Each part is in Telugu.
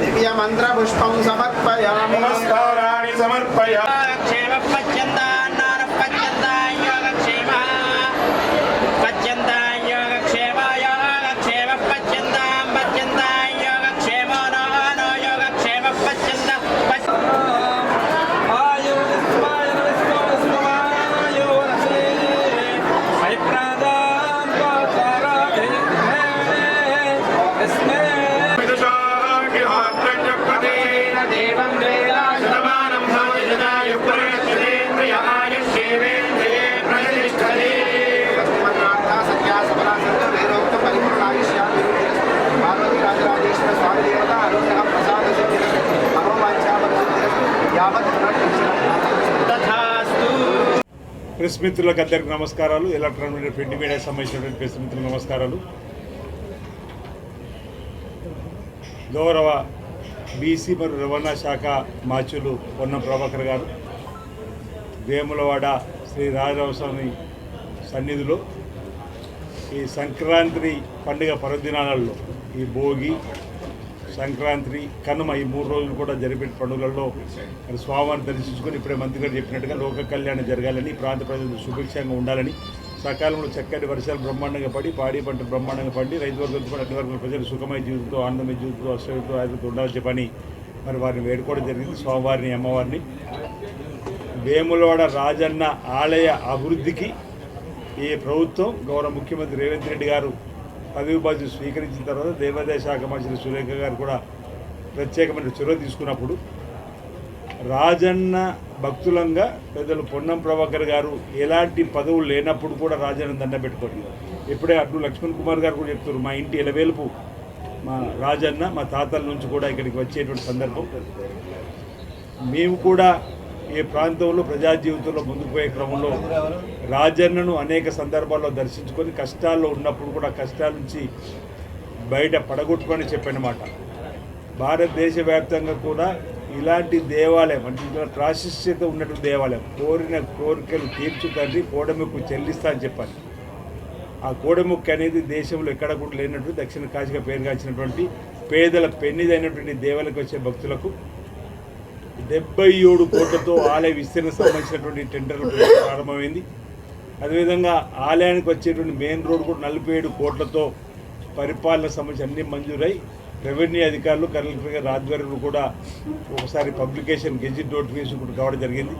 దివ్యమంత్రపుష్పం సమర్పయామి. నమస్కారాన్ని సమర్పయ క్షేమ పశ్యంత ప్రెస్ మిత్రులకు అందరికి నమస్కారాలు. ఎలక్ట్రానిక్ ప్రింట్ మీడియా సంబంధించినటువంటి ప్రెస్ మిత్రులకు నమస్కారాలు. గౌరవ బీసీ మరియు రవాణా శాఖ మాచులు పొన్నం ప్రభాకర్ గారు వేములవాడ శ్రీ రాజరావస్వామి సన్నిధిలో ఈ సంక్రాంతి పండుగ పర్వదినాలలో ఈ భోగి సంక్రాంతి కనుమ ఈ మూడు రోజులు కూడా జరిపే పండుగలలో స్వామిని స్వామివారిని దర్శించుకొని ఇప్పుడే మంత్రి గారు చెప్పినట్టుగా లోక కళ్యాణం జరగాలని ప్రాంత ప్రజలు సుభిక్షంగా ఉండాలని సకాలంలో చక్కటి వర్షాలు బ్రహ్మాండంగా పడి పాడి పంట బ్రహ్మాండంగా పండి రైతు వర్గంతో కూడా అన్ని వర్గాల ప్రజలు సుఖమయ జీవితంతో ఆనందమయ జీవితంతో అశ్వతో ఆయుధంతో ఉండాలని చెప్పని మరి వారిని వేడుకోవడం జరిగింది. స్వామివారిని అమ్మవారిని వేములవాడ రాజన్న ఆలయ అభివృద్ధికి ఈ ప్రభుత్వం గౌరవ ముఖ్యమంత్రి రేవంత్ రెడ్డి గారు పదవి బాధ్యత స్వీకరించిన తర్వాత దేవాదాయ శాఖ మంత్రి సురేఖ గారు కూడా ప్రత్యేకమైన చొరవ తీసుకున్నప్పుడు రాజన్న భక్తులంగా పెద్దలు పొన్నం ప్రభాకర్ గారు ఎలాంటి పదవులు లేనప్పుడు కూడా రాజన్న దండ పెట్టుకోండి ఇప్పుడే అటు లక్ష్మణ్ కుమార్ గారు కూడా చెప్తారు మా ఇంటి ఎలవేలుపు మా రాజన్న మా తాతల నుంచి కూడా ఇక్కడికి వచ్చేటువంటి సందర్భం. మేము కూడా ఈ ప్రాంతంలో ప్రజా జీవితంలో ముందుకుపోయే క్రమంలో రాజన్నను అనేక సందర్భాల్లో దర్శించుకొని కష్టాల్లో ఉన్నప్పుడు కూడా కష్టాల నుంచి బయట పడగొట్టుకొని చెప్పానమాట భారతదేశ వ్యాప్తంగా కూడా ఇలాంటి దేవాలయం అంటే ప్రాశస్యత ఉన్నటువంటి దేవాలయం కోరిన కోరికలు తీర్చు తండ్రి కోడముక్కు చెల్లిస్తా అని చెప్పాలి. ఆ కోడముక్కు అనేది దేశంలో ఎక్కడ కూడా లేనట్టు దక్షిణ కాశీగా పేరుగాచినటువంటి పేదల పెన్నిదైనటువంటి దేవాలయకు వచ్చే భక్తులకు డెబ్బై ఏడు కోట్లతో ఆలయ విస్తరణ సంబంధించినటువంటి టెండర్లు ప్రారంభమైంది. అదేవిధంగా ఆలయానికి వచ్చేటువంటి మెయిన్ రోడ్ కూడా నలభై ఏడు కోట్లతో పరిపాలన సంబంధించి అన్ని మంజూరై రెవెన్యూ అధికారులు కలెక్టర్ గారి ఆధ్వర్యంలో కూడా ఒకసారి పబ్లికేషన్ గెజిట్ నోటిఫికేషన్ కూడా కావడం జరిగింది.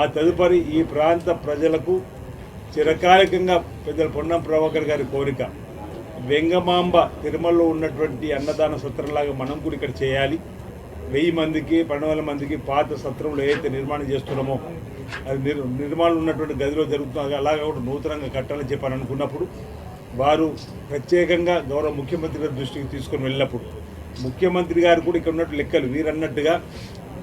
ఆ తదుపరి ఈ ప్రాంత ప్రజలకు చిరకాలికంగా పెద్దల పొన్నం ప్రభాకర్ గారి కోరిక వెంగమాంబ తిరుమలలో ఉన్నటువంటి అన్నదాన సత్రంలాగా మనం కూడా ఇక్కడ చేయాలి. వెయ్యి మందికి పన్నెండు మందికి పాత సత్రంలో ఏదైతే నిర్మాణం చేస్తున్నామో అది నిర్ నిర్మాణం ఉన్నటువంటి గదిలో జరుగుతుంది అలాగా కూడా నూతనంగా కట్టాలని చెప్పని అనుకున్నప్పుడు వారు ప్రత్యేకంగా గౌరవ ముఖ్యమంత్రి గారి దృష్టికి తీసుకొని వెళ్ళినప్పుడు ముఖ్యమంత్రి గారు కూడా ఇక్కడ ఉన్నట్టు లెక్కలు వీరన్నట్టుగా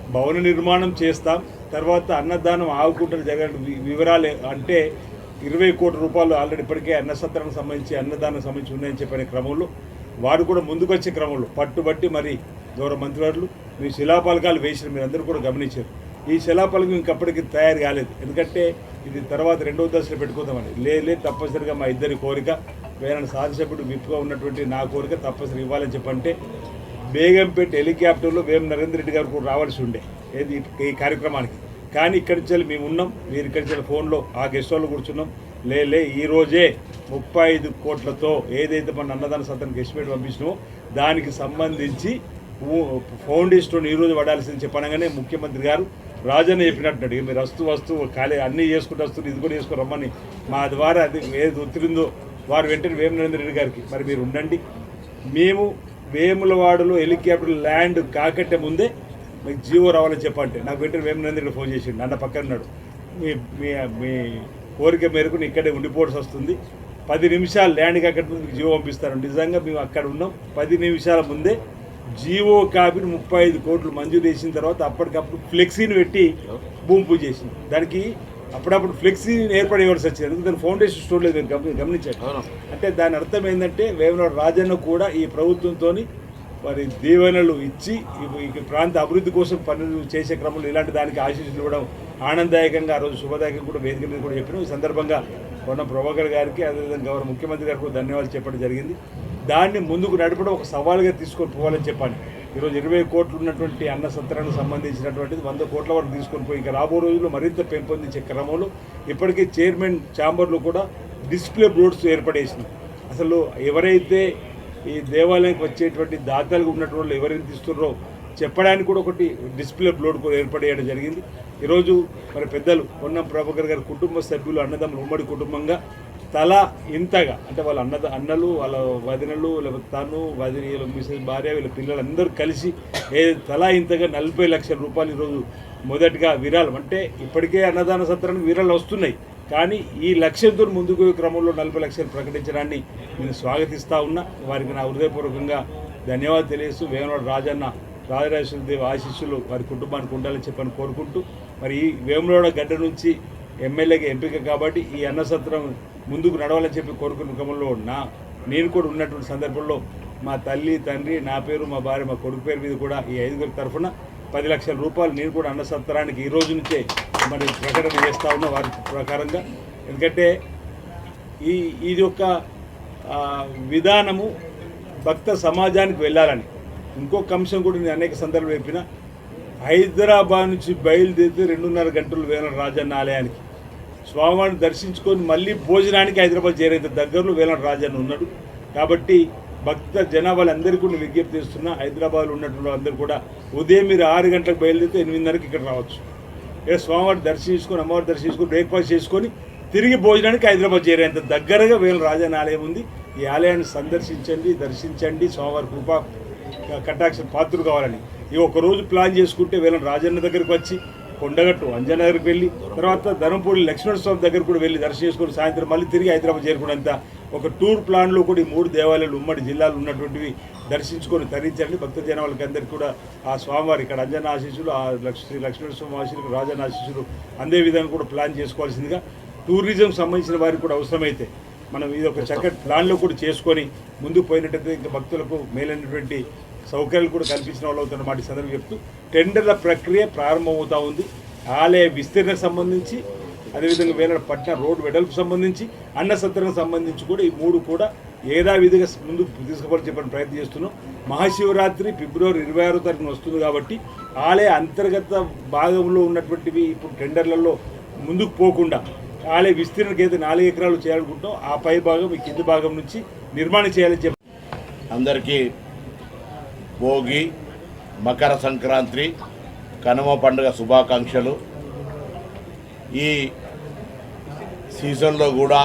భవన నిర్మాణం చేస్తాం తర్వాత అన్నదానం ఆవుకుంటలు జరగని వివరాలు అంటే ఇరవై కోట్ల రూపాయలు ఆల్రెడీ ఇప్పటికే అన్నసత్రానికి సంబంధించి అన్నదానం సంబంధించి ఉన్నాయని చెప్పిన క్రమంలో వారు కూడా ముందుకొచ్చే క్రమంలో. పట్టుబట్టి మరి గౌరవ మంత్రివర్లు మీ శిలాపలకాలు వేసిన మీరు అందరూ కూడా గమనించారు. ఈ శిలాపలకం ఇంకప్పటికి తయారు కాలేదు. ఎందుకంటే ఇది తర్వాత రెండవ దశలో పెట్టుకుందామని. లేదు తప్పనిసరిగా మా ఇద్దరి కోరిక వేరే శాసనసభ్యుడు విప్పుగా ఉన్నటువంటి నా కోరిక తప్పనిసరి ఇవ్వాలని చెప్పంటే బేగంపేట హెలికాప్టర్లో వేం నరేంద్ర రెడ్డి గారు కూడా రావాల్సి ఉండే. ఏది ఈ కార్యక్రమానికి. కానీ ఇక్కడి నుంచి మేము ఉన్నాం. మీరు ఇక్కడి నుంచి ఫోన్లో ఆ గెస్ట్ వాళ్ళు కూర్చున్నాం. లేలే ఈరోజే ముప్పై ఐదు కోట్లతో ఏదైతే మన అన్నదాన సత్రానికి ఎస్టిమేట్ పంపించినామో దానికి సంబంధించి ఫౌండేషన్ ఈ రోజు పడాల్సింది చెప్పనగానే ముఖ్యమంత్రి గారు రాజన్న చెప్పినట్టున్నాడు. ఇక మీరు వస్తూ వస్తూ ఖాళీ అన్నీ చేసుకుంటూ వస్తూ ఇది కూడా చేసుకుని రమ్మని. మా ద్వారా అది ఏది ఒత్తిరిందో వారు వెంటనే వేము నరేంద్ర రెడ్డి గారికి మరి మీరు ఉండండి. మేము వేములవాడలో హెలికాప్టర్ ల్యాండ్ కాకట్టే ముందే మీకు జీవో రావాలని చెప్పంటే నాకు వెంటనే వేము నరేంద్ర రెడ్డి ఫోన్ చేసిండు. అన్న పక్కన ఉన్నాడు. మీ మీ మీ కోరిక మేరకు ఇక్కడే ఉండిపోవాల్సి వస్తుంది. పది నిమిషాలు ల్యాండ్ కాకట్టే ముందు మీకు జీవో పంపిస్తారు. నిజంగా మేము అక్కడ ఉన్నాం. పది నిమిషాల ముందే జీవో కాపీని ముప్పై ఐదు కోట్లు మంజూరు చేసిన తర్వాత అప్పటికప్పుడు ఫ్లెక్సీని పెట్టి భూమి పూజ చేసింది. దానికి అప్పుడప్పుడు ఫ్లెక్సీ ఏర్పడి ఇవ్వాల్సి వచ్చింది ఎందుకంటే దాని ఫౌండేషన్ స్టోర్ లేదు గమనించండి అంటే దాని అర్థం ఏంటంటే వేమనాడు రాజన్న కూడా ఈ ప్రభుత్వంతో వారి దీవెనలు ఇచ్చి ఈ- ప్రాంత అభివృద్ధి కోసం పనులు చేసే క్రమంలో ఇలాంటి దానికి ఆశీస్సులు ఇవ్వడం ఆనందదాయకంగా ఆ రోజు శుభదాయకంగా కూడా వేదిక మీద కూడా చెప్పినాం. ఈ సందర్భంగా కొన్న ప్రభాకర్ గారికి అదేవిధంగా గౌరవ ముఖ్యమంత్రి గారికి కూడా ధన్యవాదాలు చెప్పడం జరిగింది. దాన్ని ముందుకు నడపడం ఒక సవాలుగా తీసుకొని పోవాలని చెప్పాను ఈరోజు ఇరవై కోట్లు ఉన్నటువంటి అన్న సత్రానికి సంబంధించినటువంటిది వంద కోట్ల వరకు తీసుకొని పోయి ఇంకా రాబో రోజుల్లో మరింత పెంపొందించే క్రమంలో ఇప్పటికే చైర్మన్ ఛాంబర్లో కూడా డిస్ప్లే బోర్డ్స్ ఏర్పడేసినాయి. అసలు ఎవరైతే ఈ దేవాలయానికి వచ్చేటువంటి దాతలుగా ఉన్నటువంటి వాళ్ళు ఎవరైతే ఇస్తున్నారో చెప్పడానికి కూడా ఒకటి డిస్ప్లే బ్లోడ్ కూడా ఏర్పడేయడం జరిగింది. ఈరోజు మరి పెద్దలు పొన్నం ప్రభాకర్ గారి కుటుంబ సభ్యులు అన్నదమ్ములు ఉమ్మడి కుటుంబంగా తల ఇంతగా అంటే వాళ్ళ అన్న అన్నలు వాళ్ళ వదినలు లేకపోతే తను వదిన వీళ్ళ మిసెస్ భార్య వీళ్ళ పిల్లలందరూ కలిసి ఏ తలా ఇంతగా నలభై లక్షల రూపాయలు ఈరోజు మొదటిగా విరాళం అంటే ఇప్పటికే అన్నదాన సత్రానికి విరాళాలు వస్తున్నాయి. కానీ ఈ లక్ష్యంతో ముందుకు క్రమంలో నలభై లక్షలు ప్రకటించడాన్ని నేను స్వాగతిస్తా ఉన్నా. వారికి నా హృదయపూర్వకంగా ధన్యవాదాలు తెలియజేస్తూ వేమనాడు రాజన్న రాజరాజేశ్వర దేవ ఆశీస్సులు వారి కుటుంబానికి ఉండాలని చెప్పని కోరుకుంటూ మరి ఈ వేములవాడ గడ్డ నుంచి ఎమ్మెల్యేగా ఎంపిక కాబట్టి ఈ అన్న సత్రం ముందుకు నడవాలని చెప్పి కోరుకున్న క్రమంలో నా నేను కూడా ఉన్నటువంటి సందర్భంలో మా తల్లి తండ్రి నా పేరు మా భార్య మా కొడుకు పేరు మీద కూడా ఈ ఐదుగురి తరఫున పది లక్షల రూపాయలు నేను కూడా అన్న సత్రానికి ఈ రోజు నుంచే మరి ప్రకటన చేస్తా ఉన్నా వారి ప్రకారంగా. ఎందుకంటే ఈ ఇది ఒక విధానము భక్త సమాజానికి వెళ్ళాలని. ఇంకొక అంశం కూడా నేను అనేక సందర్భాలు చెప్పిన. హైదరాబాద్ నుంచి బయలుదేరితే రెండున్నర గంటలు వేల రాజన్న ఆలయానికి. స్వామివారిని దర్శించుకొని మళ్ళీ భోజనానికి హైదరాబాద్ చేరేంత దగ్గరలో వేలం రాజన్న ఉన్నాడు. కాబట్టి భక్త జనాభాలందరికీ కూడా విజ్ఞప్తి చేస్తున్నా హైదరాబాద్లో ఉన్నటువంటి అందరూ కూడా ఉదయం మీరు ఆరు గంటలకు బయలుదేరితే ఎనిమిదిన్నరకి ఇక్కడ రావచ్చు. ఇక్కడ స్వామివారిని దర్శించుకొని అమ్మవారి దర్శించుకొని బ్రేక్ఫాస్ట్ చేసుకొని తిరిగి భోజనానికి హైదరాబాద్ చేరేంత దగ్గరగా వేల రాజన్న ఆలయం ఉంది. ఈ ఆలయాన్ని సందర్శించండి దర్శించండి. స్వామివారి కృపా కటాక్ష పాత్రులు కావాలని. ఈ ఒక రోజు ప్లాన్ చేసుకుంటే వీళ్ళ రాజన్న దగ్గరికి వచ్చి కొండగట్టు అంజనగర్కి వెళ్ళి తర్వాత ధర్మపూడి లక్ష్మణ స్వామి దగ్గర కూడా వెళ్ళి దర్శనం సాయంత్రం మళ్ళీ తిరిగి హైదరాబాద్ చేరుకున్నంత ఒక టూర్ ప్లాన్లో కూడా ఈ మూడు దేవాలయాలు ఉమ్మడి జిల్లాలు ఉన్నటువంటివి దర్శించుకొని తరించండి. భక్త జనవాళ్ళకి అందరికీ కూడా ఆ స్వామివారి ఇక్కడ అంజన ఆశీస్సులు ఆ లక్ష్మీ శ్రీ లక్ష్మణ స్వామి ఆశీస్సులు రాజన్న ఆశీస్సులు అందే విధంగా కూడా ప్లాన్ చేసుకోవాల్సిందిగా టూరిజం సంబంధించిన వారికి కూడా అవసరమైతే మనం ఇది ఒక చక్కటి ప్లాన్లో కూడా చేసుకొని ముందుకు పోయినట్టయితే ఇంకా భక్తులకు మేలైనటువంటి సౌకర్యాలు కూడా కల్పించిన వాళ్ళు అవుతున్న మాట ఈ సందర్భంగా చెప్తూ టెండర్ల ప్రక్రియ ప్రారంభమవుతూ ఉంది. ఆలయ విస్తీర్ణకు సంబంధించి అదేవిధంగా వేల పట్న రోడ్డు వెడల్పు సంబంధించి అన్న సత్రం సంబంధించి కూడా ఈ మూడు కూడా ఏదావిధిగా ముందుకు తీసుకోవాలని చెప్పని ప్రయత్నం చేస్తున్నాం. మహాశివరాత్రి ఫిబ్రవరి ఇరవై ఆరో తారీఖున వస్తుంది కాబట్టి ఆలయ అంతర్గత భాగంలో ఉన్నటువంటివి ఇప్పుడు టెండర్లలో ముందుకు పోకుండా ఆలయ విస్తీర్ణకి అయితే నాలుగు ఎకరాలు చేయాలనుకుంటాం ఆ పై భాగం ఈ కింది భాగం నుంచి నిర్మాణం చేయాలని చెప్పి అందరికీ భోగి మకర సంక్రాంతి కనుమ పండుగ శుభాకాంక్షలు. ఈ సీజన్లో కూడా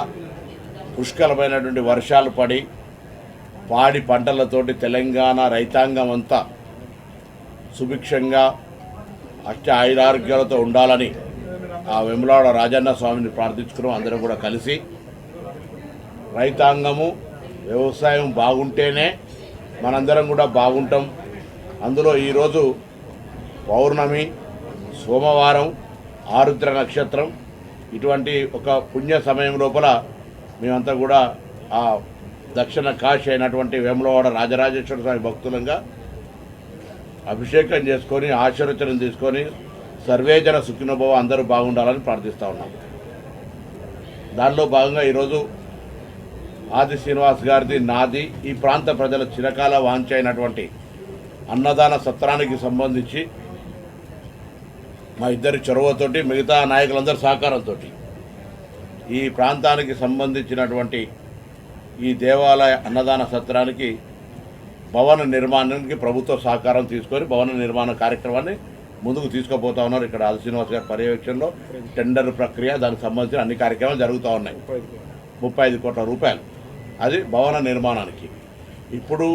పుష్కలమైనటువంటి వర్షాలు పడి పాడి పంటలతోటి తెలంగాణ రైతాంగం అంతా సుభిక్షంగా అష్ట ఆయురారోగ్యాలతో ఉండాలని ఆ వెములాడ రాజన్న స్వామిని ప్రార్థించుకున్నాం. అందరం కూడా కలిసి రైతాంగము వ్యవసాయం బాగుంటేనే మనందరం కూడా బాగుంటాం. అందులో ఈరోజు పౌర్ణమి సోమవారం ఆరుద్ర నక్షత్రం ఇటువంటి ఒక పుణ్య సమయం లోపల మేమంతా కూడా ఆ దక్షిణ కాశీ అయినటువంటి వేములవాడ రాజరాజేశ్వర స్వామి భక్తులంగా అభిషేకం చేసుకొని ఆశీర్వచనం తీసుకొని సర్వేజన సుఖినోభవ అందరూ బాగుండాలని ప్రార్థిస్తూ ఉన్నాం. దానిలో భాగంగా ఈరోజు ఆది శ్రీనివాస్ గారిది నాది. ఈ ప్రాంత ప్రజల చిరకాల వాంఛ అయినటువంటి అన్నదాన సత్రానికి సంబంధించి మా ఇద్దరి చొరవతోటి మిగతా నాయకులందరి సహకారంతో ఈ ప్రాంతానికి సంబంధించినటువంటి ఈ దేవాలయ అన్నదాన సత్రానికి భవన నిర్మాణానికి ప్రభుత్వ సహకారం తీసుకొని భవన నిర్మాణ కార్యక్రమాన్ని ముందుకు తీసుకుపోతా ఉన్నారు ఇక్కడ ఆది శ్రీనివాస్ గారి పర్యవేక్షణలో. టెండర్ ప్రక్రియ దానికి సంబంధించిన అన్ని కార్యక్రమాలు జరుగుతూ ఉన్నాయి. ముప్పై ఐదు కోట్ల రూపాయలు. అది భవన నిర్మాణానికి. ఇప్పుడు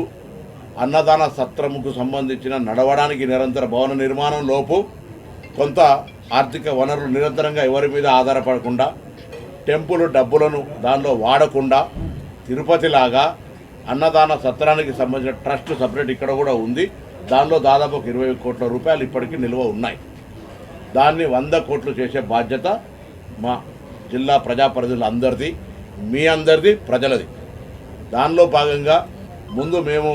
అన్నదాన సత్రముకు సంబంధించిన నడవడానికి నిరంతర భవన నిర్మాణం లోపు కొంత ఆర్థిక వనరులు నిరంతరంగా ఎవరి మీద ఆధారపడకుండా టెంపుల్ డబ్బులను దానిలో వాడకుండా తిరుపతిలాగా అన్నదాన సత్రానికి సంబంధించిన ట్రస్ట్ సపరేట్ ఇక్కడ కూడా ఉంది. దానిలో దాదాపు ఒక ఇరవై కోట్ల రూపాయలు ఇప్పటికీ నిల్వ ఉన్నాయి. దాన్ని వంద కోట్లు చేసే బాధ్యత మా జిల్లా ప్రజాప్రతినిధులందరిది మీ అందరిది ప్రజలది. దానిలో భాగంగా ముందు మేము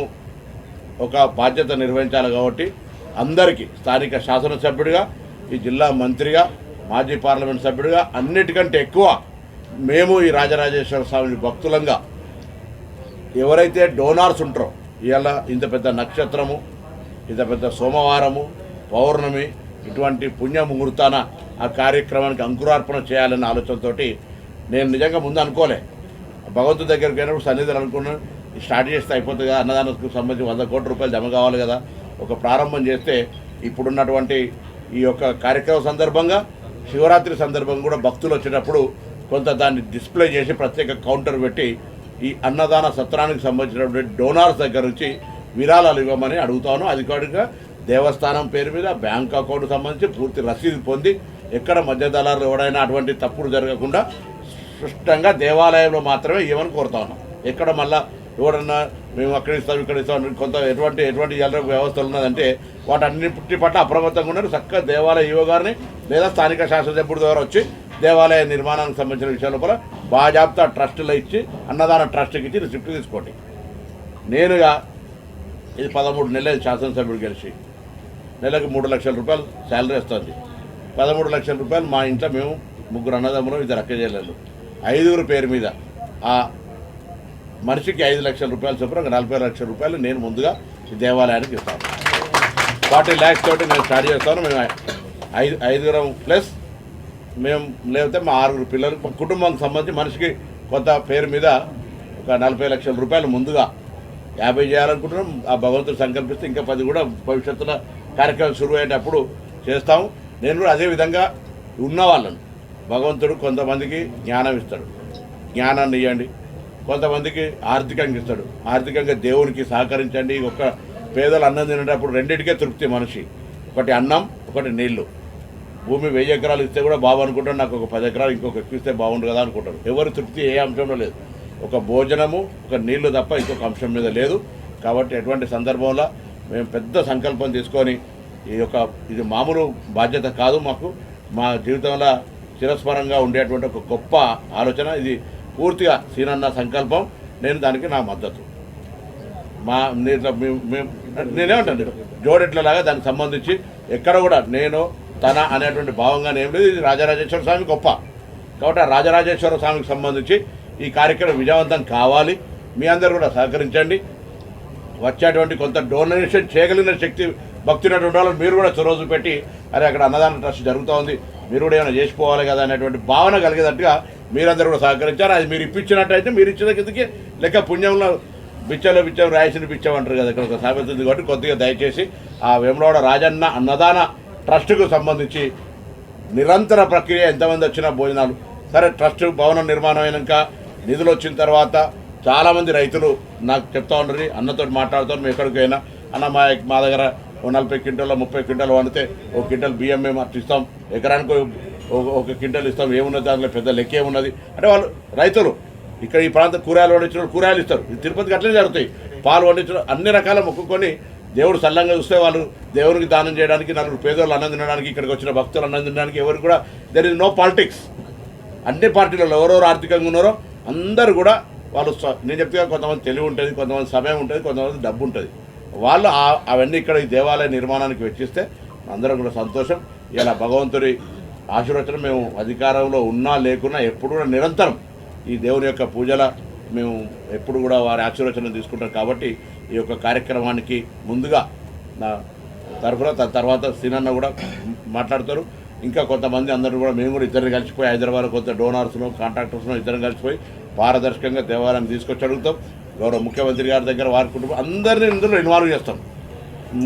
ఒక బాధ్యత నిర్వహించాలి కాబట్టి అందరికీ స్థానిక శాసనసభ్యుడిగా ఈ జిల్లా మంత్రిగా మాజీ పార్లమెంట్ సభ్యుడిగా అన్నిటికంటే ఎక్కువ మేము ఈ రాజరాజేశ్వర స్వామి భక్తులంగా. ఎవరైతే డోనార్స్ ఉంటారో ఇవాళ ఇంత పెద్ద నక్షత్రము ఇంత పెద్ద సోమవారము పౌర్ణమి ఇటువంటి పుణ్య ముహూర్తాన ఆ కార్యక్రమానికి అంకురార్పణ చేయాలన్న ఆలోచనతో నేను నిజంగా ముందు అనుకోలే. భగవంతుడి దగ్గరికి అయినప్పుడు సన్నిధులు అనుకున్నాను స్టార్ట్ చేస్తే అయిపోతుంది కదా అన్నదానకు సంబంధించి వంద కోట్ల రూపాయలు జమ కావాలి కదా ఒక ప్రారంభం చేస్తే ఇప్పుడున్నటువంటి ఈ యొక్క కార్యక్రమం సందర్భంగా శివరాత్రి సందర్భంగా కూడా భక్తులు వచ్చేటప్పుడు కొంత దాన్ని డిస్ప్లే చేసి ప్రత్యేక కౌంటర్ పెట్టి ఈ అన్నదాన సత్రానికి సంబంధించినటువంటి డోనార్స్ దగ్గర నుంచి విరాళాలు ఇవ్వమని అడుగుతాను అధికారికంగా దేవస్థానం పేరు మీద బ్యాంక్ అకౌంట్ సంబంధించి పూర్తి రసీదు పొంది ఎక్కడ మధ్య దళారులు ఎవడైనా అటువంటి తప్పులు జరగకుండా స్పష్టంగా దేవాలయంలో మాత్రమే ఇవ్వమని కోరుతా ఉన్నాం. ఎక్కడ మళ్ళా ఎవడన్నా మేము అక్కడ ఇస్తాం ఇక్కడ ఇస్తాం కొంత ఎటువంటి ఎటువంటి జల వ్యవస్థలు ఉన్నదంటే వాటన్నిటి పట్ల అప్రమత్తంగా ఉన్నారు. చక్కగా దేవాలయ యువ గారిని లేదా స్థానిక శాసనసభ్యుడి ద్వారా వచ్చి దేవాలయ నిర్మాణానికి సంబంధించిన విషయాల లోపల బాజాబ్తా ట్రస్టులో ఇచ్చి అన్నదాన ట్రస్ట్కి ఇచ్చి రిసిప్ట్ తీసుకోండి. నేనుగా ఇది పదమూడు నెలలు శాసనసభ్యుడు గెలిచి. నెలకు మూడు లక్షల రూపాయలు శాలరీ వస్తుంది. పదమూడు లక్షల రూపాయలు మా ఇంట్లో మేము ముగ్గురు అన్నదమ్ములు ఇద్దరు అక్క చెల్లెళ్ళు. ఐదుగురు పేరు మీద ఆ మనిషికి ఐదు లక్షల రూపాయలు చొప్పున ఒక నలభై లక్షల రూపాయలు నేను ముందుగా దేవాలయానికి ఇస్తాను. ఫార్టీ ల్యాక్స్ తోటి నేను స్టార్ట్ చేస్తాను మేము ఐదు ఐదుగురం ప్లస్ మేము లేకపోతే మా ఆరుగురు పిల్లలు మా కుటుంబానికి సంబంధించి మనిషికి కొంత పేరు మీద ఒక నలభై లక్షల రూపాయలు ముందుగా యాభై చేయాలనుకుంటున్నాం. ఆ భగవంతుడు సంకల్పిస్తే ఇంకా పది కూడా భవిష్యత్తులో కార్యక్రమం షురు అయ్యేటప్పుడు చేస్తాము నేను కూడా అదే విధంగా భగవంతుడు కొంతమందికి జ్ఞానం ఇస్తాడు. జ్ఞానాన్ని ఇవ్వండి కొంతమందికి ఆర్థికంగా ఇస్తాడు. ఆర్థికంగా దేవునికి సహకరించండి. ఒక పేదలు అన్నం తినేటప్పుడు రెండింటికే తృప్తి మనిషి. ఒకటి అన్నం ఒకటి నీళ్ళు. భూమి వెయ్యి ఎకరాలు ఇస్తే కూడా బాబు అనుకుంటాడు నాకు ఒక పది ఎకరాలు ఇంకొక ఇస్తే బాగుండు కదా అనుకుంటాడు. ఎవరి తృప్తి ఏ అంశంలో లేదు. ఒక భోజనము ఒక నీళ్ళు తప్ప ఇంకొక అంశం మీద లేదు. కాబట్టి ఎటువంటి సందర్భంలో మేము పెద్ద సంకల్పం తీసుకొని ఈ యొక్క ఇది మామూలు బాధ్యత కాదు మాకు. మా జీవితంలో చిరస్మరంగా ఉండేటువంటి ఒక గొప్ప ఆలోచన. ఇది పూర్తిగా సీనన్న సంకల్పం నేను దానికి నా మద్దతు. మా మేము- మేము- నేనేమంటాను జోడెట్లలాగా దానికి సంబంధించి ఎక్కడ కూడా నేను తన అనేటువంటి భావంగా ఏం లేదు ఇది రాజరాజేశ్వర స్వామి గొప్ప. కాబట్టి ఆ రాజరాజేశ్వర స్వామికి సంబంధించి ఈ కార్యక్రమం విజయవంతం కావాలి. మీ అందరూ కూడా సహకరించండి. వచ్చేటువంటి కొంత డొనేషన్ చేయగలిగిన శక్తి భక్తున్నటువంటి వాళ్ళు మీరు కూడా చొరవ పెట్టి అరే అక్కడ అన్నదాన ట్రస్ట్ జరుగుతూ ఉంది మీరు కూడా ఏమైనా చేసిపోవాలి కదా అనేటువంటి భావన కలిగేటట్టుగా మీరందరూ కూడా సహకరించారు. అది మీరు ఇప్పించినట్టయితే మీరు ఇచ్చిన కిందకి లెక్క పుణ్యంలో బిచ్చలో బిచ్చం రాయసిన బిచ్చం అంటారు కదా ఇక్కడ ఒక సామెత ఉంది కాబట్టి కొద్దిగా దయచేసి ఆ వేములవాడ రాజన్న అన్నదాన ట్రస్టుకు సంబంధించి నిరంతర ప్రక్రియ ఎంతమంది వచ్చినా భోజనాలు. సరే ట్రస్ట్ భవనం నిర్మాణం అయినాక నిధులు వచ్చిన తర్వాత చాలామంది రైతులు నాకు చెప్తా ఉండరు అన్నతో మాట్లాడుతాను మేము ఎక్కడికి అయినా అన్న మా మా దగ్గర నలభై క్వింటాల ముప్పై క్వింటాలు వండితే ఒక క్వింటల్ బియ్యం మేము ఇస్తాం ఎకరానికి ఒక- ఒక క్వింటల్ ఇస్తాం ఏమున్నది దాంట్లో పెద్ద లెక్క ఏమున్నది అంటే వాళ్ళు రైతులు ఇక్కడ ఈ ప్రాంతం కూరగాయలు పండించిన కూరగాయలు ఇస్తారు. తిరుపతికి అట్లనే జరుగుతాయి. పాలు పండించిన అన్ని రకాల మొక్కుకొని దేవుడు సల్లంగా చూస్తే వాళ్ళు దేవునికి దానం చేయడానికి నలుగురు పేదోళ్ళు అన్నం తినడానికి ఇక్కడికి వచ్చిన భక్తులు అన్నం తినడానికి ఎవరు కూడా దెర్ ఇస్ నో పాలిటిక్స్ అన్ని పార్టీలలో ఎవరెవరు ఆర్థికంగా ఉన్నారో అందరూ కూడా వాళ్ళు నేను చెప్తే కొంతమంది తెలివి ఉంటుంది కొంతమంది సమయం ఉంటుంది కొంతమంది డబ్బు ఉంటుంది. వాళ్ళు అవన్నీ ఇక్కడ ఈ దేవాలయ నిర్మాణానికి వెచ్చిస్తే అందరం కూడా సంతోషం. ఇలా భగవంతుడి ఆశీర్వచనం మేము అధికారంలో ఉన్నా లేకున్నా ఎప్పుడు కూడా నిరంతరం ఈ దేవుని యొక్క పూజల మేము ఎప్పుడు కూడా వారి ఆశీర్వచనం తీసుకుంటాం కాబట్టి ఈ యొక్క కార్యక్రమానికి ముందుగా నా తరఫున తర్వాత సీనన్న కూడా మాట్లాడతారు. ఇంకా కొంతమంది అందరూ కూడా మేము కూడా ఇద్దరు కలిసిపోయి హైదరాబాద్ కొంత డోనార్స్ను కాంట్రాక్టర్స్ను ఇద్దరం కలిసిపోయి పారదర్శకంగా దేవాలయం తీసుకొచ్చి అడుగుతాం. గౌరవ ముఖ్యమంత్రి గారి దగ్గర వారి కుటుంబం అందరినీ ఇందులో ఇన్వాల్వ్ చేస్తాం.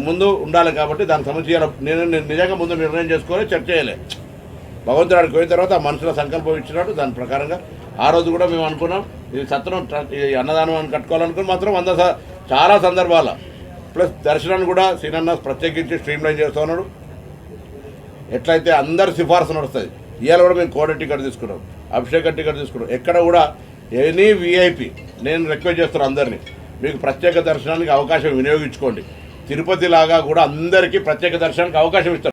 ముందు ఉండాలి కాబట్టి దానికి సంబంధించి నేను నిజంగా ముందు నిర్ణయం చేసుకోవాలి చర్చ చేయలేదు భగవంతుడు ఆడికి పోయిన తర్వాత ఆ మనుషుల సంకల్పం ఇచ్చినట్టు దాని ప్రకారంగా ఆ రోజు కూడా మేము అనుకున్నాం ఇది సత్రం ట్ర- ఈ అన్నదానం అని కట్టుకోవాలనుకుని మాత్రం వంద చాలా సందర్భాల. ప్లస్ దర్శనాన్ని కూడా సీనన్న ప్రత్యేకించి స్ట్రీమ్ లైన్ చేస్తూ ఉన్నాడు. ఎట్లయితే అందరు సిఫార్సు నడుస్తుంది ఇవాళ కూడా మేము కోడ టికెట్ తీసుకున్నాం అభిషేక టికెట్ తీసుకున్నాం. ఎక్కడ కూడా ఎనీ విఐపి నేను రిక్వెస్ట్ చేస్తున్నాను అందరినీ మీకు ప్రత్యేక దర్శనానికి అవకాశం వినియోగించుకోండి. తిరుపతి లాగా కూడా అందరికీ ప్రత్యేక దర్శనానికి అవకాశం ఇస్తారు